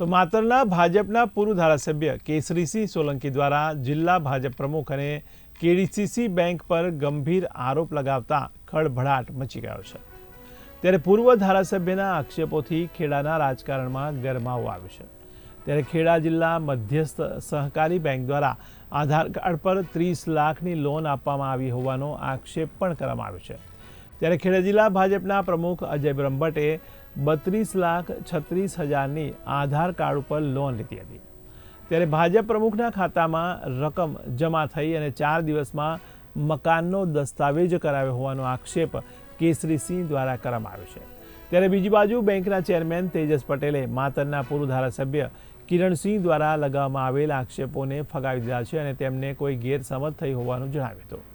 તો માતરના ભાજપના પૂર્વ ધારાસભ્ય કેસરીસિંહ સોલંકી દ્વારા જિલ્લા ભાજપ પ્રમુખ અને કેડીસીસી બેંક પર ગંભીર આરોપ લગાવતા ખળભળાટ મચી ગયો છે. ત્યારે પૂર્વ ધારાસભ્યના આક્ષેપોથી ખેડાના રાજકારણમાં ગરમાવો આવ્યો છે. ત્યારે ખેડા જિલ્લા મધ્યસ્થ સહકારી બેંક દ્વારા આધાર કાર્ડ પર ત્રીસ લાખની લોન આપવામાં આવી હોવાનો આક્ષેપ પણ કરવામાં આવ્યો છે. ત્યારે ખેડા જિલ્લા ભાજપના પ્રમુખ અજય બ્રહ્મભટ્ટે બત્રીસ લાખ છત્રીસ હજારની આધાર કાર્ડ ઉપર લોન લીધી હતી. ત્યારે ભાજપ પ્રમુખના ખાતામાં રકમ જમા થઈ અને ચાર દિવસમાં મકાનનો દસ્તાવેજ કરાવ્યો હોવાનો આક્ષેપ કેસરીસિંહ દ્વારા કરવામાં આવ્યો છે. ત્યારે બીજી બાજુ બેંકના ચેરમેન તેજસ પટેલે માતરના પૂર્વ ધારાસભ્ય કિરણસિંહ દ્વારા લગાવવામાં આવેલા આક્ષેપોને ફગાવી દીધા છે અને તેમને કોઈ ગેરસમજ થઈ હોવાનું જણાવ્યું હતું.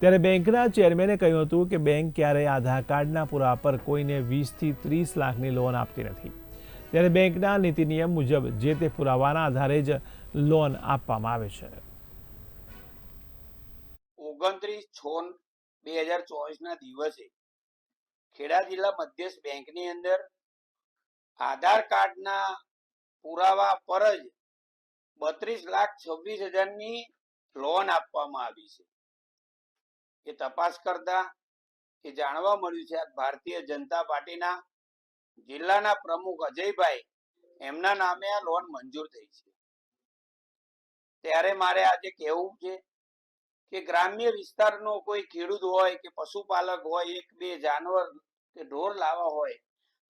ત્યારે બેંકના ચેરમેને કહ્યું હતું કે બેંક ક્યારેય આધાર કાર્ડના પુરા પર કોઈને વીસથી ત્રીસ લાખની લોન આપતી નથી. ત્યારે બેંકના નીતિ નિયમ મુજબ જે તે પુરાવાના આધારે જ લોન આપવામાં આવે છે. ઓગણત્રીસ છ બે હજાર ચોવીસના દિવસે ખેડા જિલ્લા મધ્યસ્થ બેંકની અંદર આધાર કાર્ડના પુરાવા પર જ બત્રીસ લાખ છવ્વીસ હજારની લોન આપવામાં આવી છે. એ તપાસ કરતા કે જાણવા મળ્યું છે ભારતીય જનતા પાર્ટીના જિલ્લાના પ્રમુખ અજયભાઈ, એમના નામે આ લોન મંજૂર થઈ છે. ત્યારે મારે આજે કહેવું છે કે ગ્રામ્ય વિસ્તારનો કોઈ ખેડૂત હોય કે પશુપાલક હોય, એક, બે જાનવર કે ઢોર લાવવા હોય,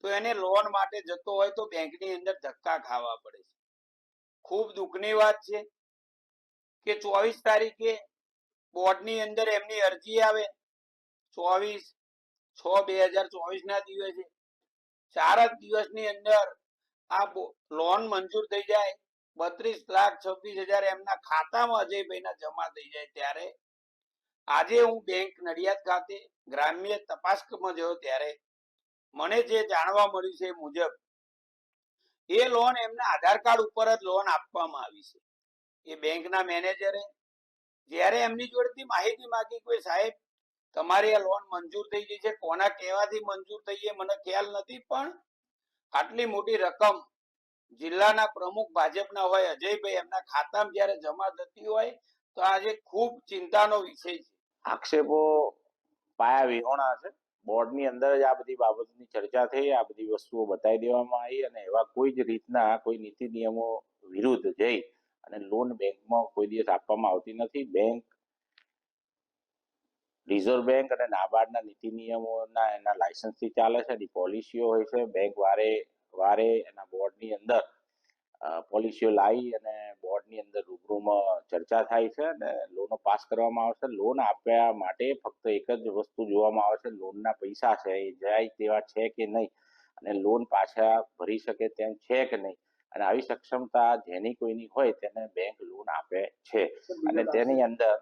તો એને લોન માટે જતો હોય તો બેંકની અંદર ધક્કા ખાવા પડે છે. ખૂબ દુઃખની વાત છે કે ચોવીસ તારીખે બોર્ડની અંદર એમની અરજી આવે. ચોવીસ, છ, બે હજાર ચોવીસ ના દિવસે. ચાર જ દિવસની અંદર આ લોન મંજૂર થઈ જાય. બત્રીસ લાખ છવ્વીસ હજાર એમના ખાતામાં અજયભાઈના જમા થઈ જાય ત્યારે. આજે હું બેંક નડિયાદ ખાતે ગ્રામ્ય તપાસમાં ગયો ત્યારે. મને જે જાણવા મળ્યું છે મુજબ, એ લોન એમના આધાર કાર્ડ ઉપર જ લોન આપવામાં આવી છે. એ બેંકના મેનેજરે જ્યારે એમની જોડેથી માહિતી માંગી કોઈ સાહેબ, તમારી આ લોન મંજૂર થઈ ગઈ છે, કોના કહેવાથી મંજૂર થઈ એ મને ખ્યાલ નથી, પણ આટલી મોટી રકમ જિલ્લાના પ્રમુખ ભાજપના હોય, અજયભાઈ એમના ખાતામાં જ્યારે જમા થતી હોય, તો આજે ખૂબ ચિંતાનો વિષય છે. આક્ષેપો પાયા વિહોણા છે. બોર્ડની અંદર જ આ બધી બાબતની ચર્ચા થઈ, આ બધી વસ્તુઓ બતાવી દેવામાં આવી અને એવા કોઈ જ રીતના કોઈ નીતિ નિયમો વિરુદ્ધ જઈ અને લોન બેંકમાં કોઈ દિવસ આપવામાં આવતી નથી. બેંક રિઝર્વ બેંક અને નાબાર્ડના નીતિ નિયમોના એના લાયસન્સથી ચાલે છે. એની પોલિસીઓ હોય છે. બેંક વારે વારે એના બોર્ડની અંદર પોલિસીઓ લાવી અને બોર્ડની અંદર રૂબરૂમાં ચર્ચા થાય છે અને લોનો પાસ કરવામાં આવે છે લોન આપ્યા માટે ફક્ત એક જ વસ્તુ જોવામાં આવે છે. લોનના પૈસા છે એ જાય તેવા છે કે નહીં? અને લોન પાછા ભરી શકે તેમ છે કે નહીં? અને આવી સક્ષમતા જેની કોઈની હોય તેને બેંક લોન આપે છે. અને તેની અંદર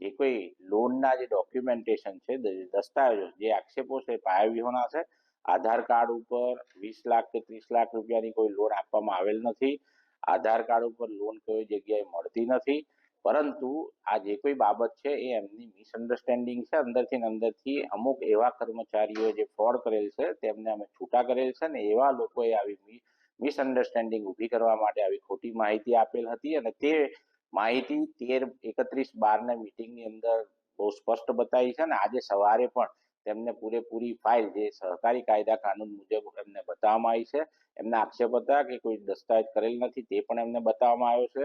જે કોઈ લોનના જે ડોક્યુમેન્ટેશન છે દસ્તાવેજો જે આક્ષેપો છે પાયા વિહોણા છે આધાર કાર્ડ ઉપર વીસ લાખ કે ત્રીસ લાખ રૂપિયાની કોઈ લોન આપવામાં આવેલ નથી. આધાર કાર્ડ ઉપર લોન કોઈ જગ્યાએ મળતી નથી. પરંતુ આ જે કોઈ બાબત છે એ એમની મિસઅન્ડરસ્ટેન્ડિંગ છે. અંદરથી ને અંદરથી અમુક એવા કર્મચારીઓ જે ફ્રોડ કરેલ છે તેમને અમે છૂટા કરેલ છે ને એવા લોકોએ આવી મિસઅન્ડરસ્ટેન્ડિંગ ઊભી કરવા માટે આવી ખોટી માહિતી આપેલ હતી અને તે માહિતી તેર એકત્રીસ બારના મિટિંગની અંદર બહુ સ્પષ્ટ બતાવી છે અને આજે સવારે પણ તેમને પૂરેપૂરી ફાઇલ જે સહકારી કાયદા કાનૂન મુજબ એમને બતાવવામાં આવી છે. એમના આક્ષેપ હતા કે કોઈ દસ્તાવેજ કરેલ નથી તે પણ એમને બતાવવામાં આવ્યો છે.